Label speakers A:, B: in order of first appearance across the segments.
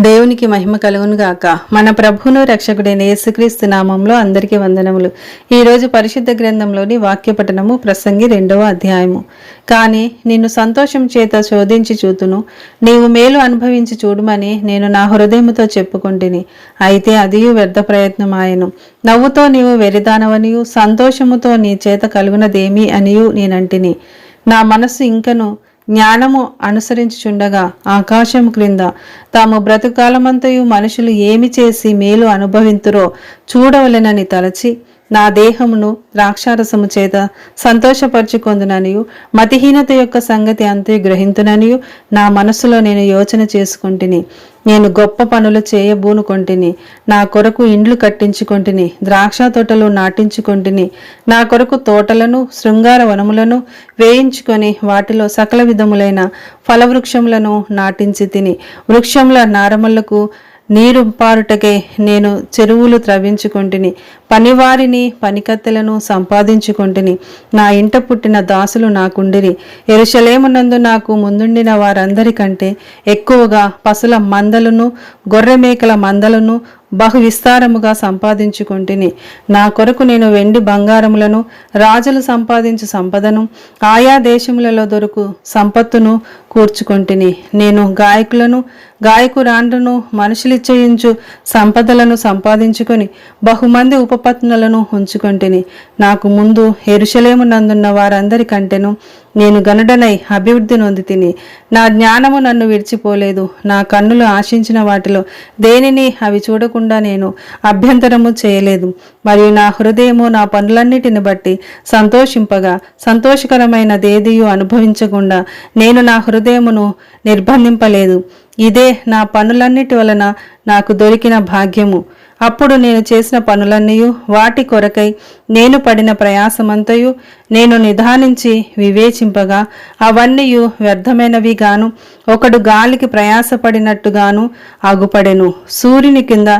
A: దేవునికి మహిమ కలుగునుగాక. మన ప్రభువును రక్షకుడైన యేసుక్రీస్తు నామంలో అందరికీ వందనములు. ఈరోజు పరిశుద్ధ గ్రంథంలోని వాక్యపఠనము ప్రసంగి రెండవ అధ్యాయము. కానీ నిన్ను సంతోషం చేత శోధించి చూతును. నీవు మేలు అనుభవించి చూడమని నేను నా హృదయముతో చెప్పుకుంటుని. అయితే అదియు వ్యర్థ ప్రయత్నమాయను నవ్వుతో నీవు వెరిదానవనియు సంతోషముతో నీ చేత కలుగునదేమి అనియు నేనంటిని. నా మనస్సు ఇంకను జ్ఞానము అనుసరించుచుండగా ఆకాశం క్రింద తాము బ్రతుకాలమంతయు మనుషులు ఏమి చేసి మేలు అనుభవింతురో చూడవలెనని తలచి నా దేహమును ద్రాక్షారసము చేత సంతోషపరుచుకొందుననియు మతిహీనత యొక్క సంగతి అంతే గ్రహింతుననియు నా మనస్సులో నేను యోచన చేసుకుంటుని నేను గొప్ప పనులు చేయబూనుకొంటిని నా కొరకు ఇండ్లు కట్టించుకొంటిని ద్రాక్ష తోటలు నాటించుకొంటిని నా కొరకు తోటలను శృంగార వనములను వేయించుకొని వాటిలో సకల విధములైన ఫలవృక్షములను నాటించి తిని వృక్షముల నారములకు నీరు పారుటకై నేను చెరువులు త్రవ్వించుకొంటిని పనివారిని పనికత్తెలను సంపాదించుకొంటిని నా ఇంట పుట్టిన దాసులు నాకుండిరి. ఎరుషలేమునందు నాకు ముందుండిన వారందరికంటే ఎక్కువగా పశుల మందలను గొర్రె మేకల మందలను బహు విస్తారముగా సంపాదించుకుంటుని. నా కొరకు నేను వెండి బంగారములను రాజులు సంపాదించు సంపదను ఆయా దేశములలో దొరుకు సంపత్తును కూర్చుకొంటిని. నేను గాయకులను గాయకురాండ్రను మనుషులిచ్చయించు సంపదలను సంపాదించుకొని బహుమంది ఉపపత్నులను ఉంచుకొంటిని. నాకు ముందు ఎరుషలేము నందున్న వారందరికంటేను నేను గనుడనై అభివృద్ధి నొంది తిని నా జ్ఞానము నన్ను విడిచిపోలేదు. నా కన్నులు ఆశించిన వాటిలో దేనిని అవి చూడకుండా నేను అభ్యంతరము చేయలేదు. మరియు నా హృదయము నా పనులన్నిటిని బట్టి సంతోషింపగా సంతోషకరమైన దేదీయు అనుభవించకుండా నేను నా హృదయమును నిర్బంధింపలేదు. ఇదే నా పనులన్నిటి వలన నాకు దొరికిన భాగ్యము. అప్పుడు నేను చేసిన పనులన్నీ వాటి కొరకై నేను పడిన ప్రయాసమంతయు నేను నిదానించి వివేచింపగా అవన్నీ వ్యర్థమైనవి గాను ఒకడు గాలికి ప్రయాసపడినట్టుగాను ఆగుపడెను సూర్యుని కింద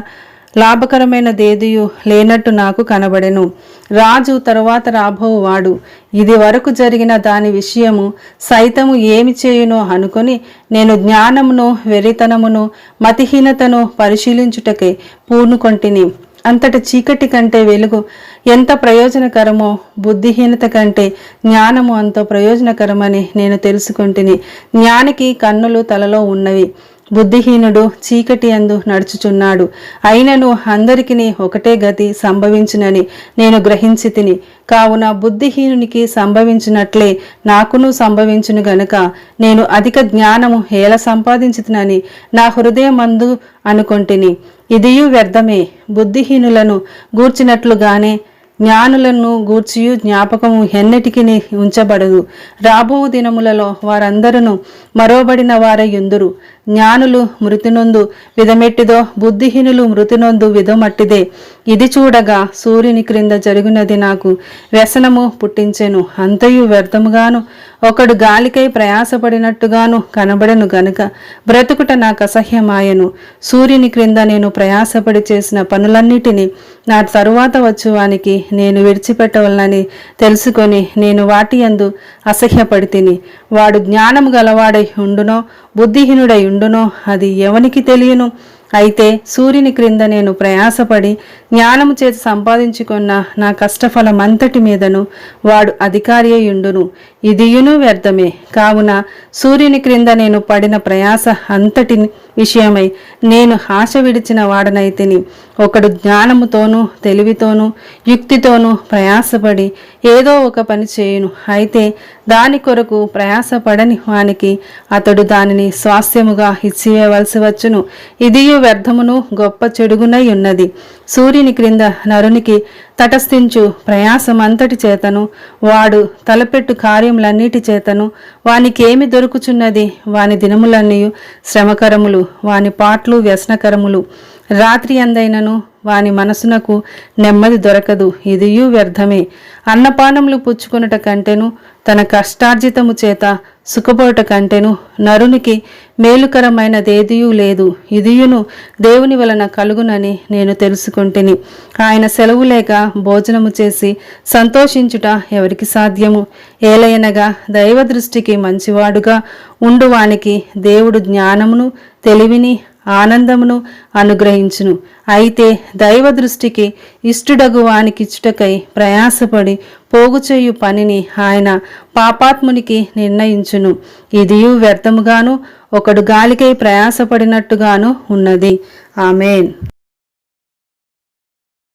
A: లాభకరమైనదేదియు లేనట్టు నాకు కనబడెను. రాజు తరువాత రాబోవాడు ఇది వరకు జరిగిన దాని విషయము సైతము ఏమి చేయునో అనుకొని నేను జ్ఞానమును వెరితనమును మతిహీనతను పరిశీలించుటకే పూనుకొంటిని. అంతటి చీకటి కంటే వెలుగు ఎంత ప్రయోజనకరమో బుద్ధిహీనత కంటే జ్ఞానము అంత ప్రయోజనకరమని నేను తెలుసుకుంటుని. జ్ఞానికి కన్నులు తలలో ఉన్నవి. బుద్ధిహీనుడు చీకటి అందు నడుచుచున్నాడు. అయినను అందరికిని ఒకటే గతి సంభవించునని నేను గ్రహించి తిని కావున బుద్ధిహీనునికి సంభవించినట్లే నాకును సంభవించును గనుక నేను అధిక జ్ఞానము హేళ సంపాదించుతునని నా హృదయమందు అనుకొంటిని. ఇదియు వ్యర్థమే. బుద్ధిహీనులను గూర్చినట్లుగానే జ్ఞానులను గూర్చియు జ్ఞాపకము ఎన్నటికి ఉంచబడదు. రాబో దినములలో వారందరూ మరోబడిన వారయుందురు జ్ఞానులు మృతినొందు విధమెట్టిదో బుద్ధిహీనులు మృతినొందు విధమట్టిదే. ఇది చూడగా సూర్యుని క్రింద జరిగినది నాకు వ్యసనము పుట్టించెను. అంతయు వ్యర్థముగాను ఒకడు గాలికై ప్రయాసపడినట్టుగాను కనబడను గనుక బ్రతుకుట నాకు అసహ్యమాయను. సూర్యుని క్రింద నేను ప్రయాసపడి చేసిన పనులన్నిటినీ నా తరువాత వచ్చువానికి నేను విడిచిపెట్టవలనని తెలుసుకొని నేను వాటి యందు అసహ్యపడి తిని. వాడు జ్ఞానము గలవాడై ఉండునో బుద్ధిహీనుడై ఉండునో అది ఎవనికి తెలియను? అయితే సూర్యుని క్రింద నేను ప్రయాసపడి జ్ఞానము చేత సంపాదించుకున్న నా కష్టఫలం అంతటి మీదను వాడు అధికారి అయ్యుండును ఇదియును వ్యర్థమే. కావున సూర్యుని క్రింద నేను పడిన ప్రయాస అంతటి విషయమై నేను ఆశ విడిచిన వాడనైతిని. ఒకడు జ్ఞానముతోనూ తెలివితోనూ యుక్తితోనూ ప్రయాసపడి ఏదో ఒక పని చేయును. అయితే దాని కొరకు ప్రయాసపడని వానికి అతడు దానిని స్వాస్థ్యముగా ఇచ్చివేయవలసి వచ్చును. ఇదియు వ్యర్థమును గొప్ప చెడుగునై ఉన్నది. సూర్యుని క్రింద నరునికి తటస్థించు ప్రయాసమంతటి చేతను వాడు తలపెట్టు కార్యములన్నిటి చేతను వానికేమి దొరుకుచున్నది? వాని దినములన్నీ శ్రమకరములు వాని పాట్లు వ్యసనకరములు. రాత్రి అందైనను వాని మనసునకు నెమ్మది దొరకదు ఇదియు వ్యర్థమే. అన్నపానములు పుచ్చుకొనుట కంటెను తన కష్టార్జితము చేత సుఖపోట కంటెను నరునికి మేలుకరమైనదేదియూ లేదు. ఇదియును దేవుని వలన కలుగునని నేను తెలుసుకుంటుని. ఆయన సెలవు లేక భోజనము చేసి సంతోషించుట ఎవరికి సాధ్యము? ఏలయనగా దైవ దృష్టికి మంచివాడుగా ఉండువానికి దేవుడు జ్ఞానమును తెలివిని ఆనందమును అనుగ్రహించును. అయితే దైవ దృష్టికి ఇష్టడగు వానికిచ్చుటకై ప్రయాసపడి పోగుచేయు పనిని ఆయన పాపాత్మునికి నిర్ణయించును. ఇదియు వ్యర్థముగాను ఒకడు గాలికై ప్రయాసపడినట్టుగాను ఉన్నది. ఆమెన్.